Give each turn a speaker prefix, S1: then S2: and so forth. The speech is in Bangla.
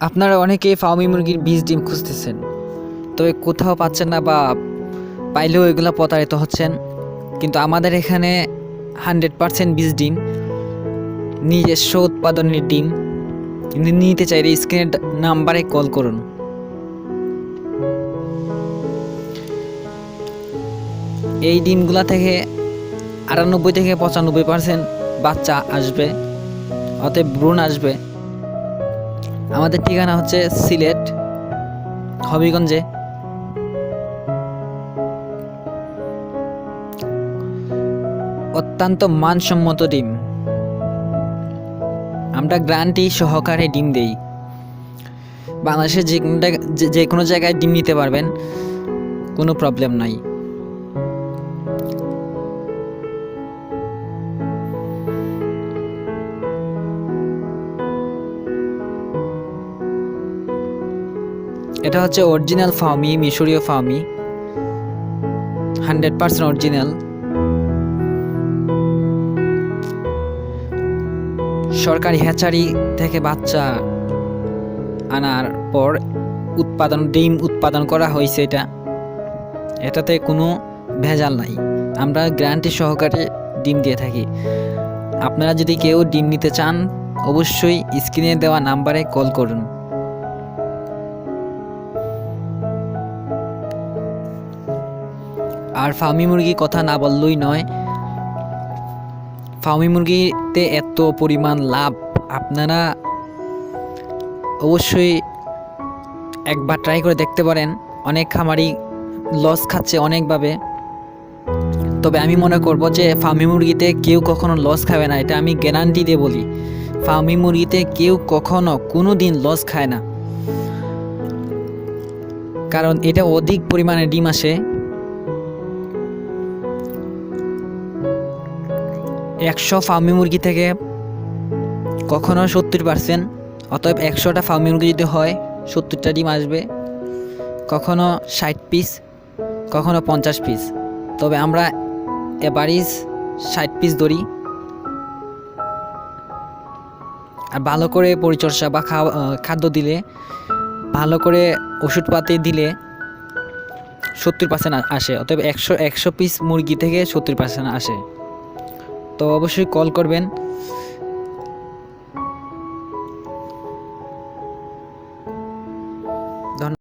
S1: আপনারা অনেকেই ফার্মি মুরগির বীজ ডিম খুঁজতেছেন, তবে কোথাও পাচ্ছেন না বা পাইলেও এগুলো প্রতারিত হচ্ছেন। কিন্তু আমাদের এখানে হান্ড্রেড পারসেন্ট বীজ ডিম, নিজস্ব উৎপাদনের ডিম। নিতে চাইলে স্ক্রিনের নাম্বারে কল করুন। এই ডিমগুলা থেকে আটানব্বই থেকে পঁচানব্বই পার্সেন্ট বাচ্চা আসবে, অতএব ভ্রূণ আসবে। আমাদের ঠিকানা হচ্ছে সিলেট, হবিগঞ্জে। অত্যন্ত মানসম্মত ডিম। আমরা গ্রান্টি সহকারে ডিম দেই। বাংলাদেশের যে কোনো যে কোনো জায়গায় ডিম নিতে পারবেন, কোনো প্রবলেম নাই। এটা হচ্ছে অরিজিনাল ফার্মি মিশরীয় ফার্মি হান্ড্রেড পার্সেন্ট অরিজিনাল সরকারি হ্যাচারি থেকে বাচ্চা আনার পর উৎপাদন, ডিম উৎপাদন করা হয়েছে এটা। এটাতে কোনো ভেজাল নাই। আমরা গ্যারান্টি সহকারে ডিম দিয়ে থাকি। আপনারা যদি কেউ ডিম নিতে চান, অবশ্যই স্ক্রিনে দেওয়া নাম্বারে কল করুন। আর ফার্মি মুরগি কথা না বললেই নয়। ফার্মি মুরগিতে এত পরিমাণ লাভ, আপনারা অবশ্যই একবার ট্রাই করে দেখতে পারেন। অনেক খামারি লস খাচ্ছে অনেকভাবে। তবে আমি মনে করব যে ফার্মি মুরগিতে কেউ কখনো লস খাবে না, এটা আমি গ্যারান্টি দিয়ে বলি। ফার্মি মুরগিতে কেউ কখনো কোনো দিন লস খায় না। কারণ এটা অধিক পরিমাণে ডিম আসে। একশো ফার্মি মুরগি থেকে কখনো সত্তর পার্সেন্ট, অতএব একশোটা ফার্মি মুরগি যদি হয়, সত্তরটা ডিম আসবে। কখনো ষাট পিস, কখনো পঞ্চাশ পিস। তবে আমরা এবারিজ ষাট পিস ধরি। আর ভালো করে পরিচর্যা বা খাওয়া খাদ্য দিলে, ভালো করে ওষুধপাতি দিলে সত্তর পার্সেন্ট আসে। অতএব একশো একশো পিস মুরগি থেকে সত্তর পার্সেন্ট আসে। তো অবশ্যই কল করবেন।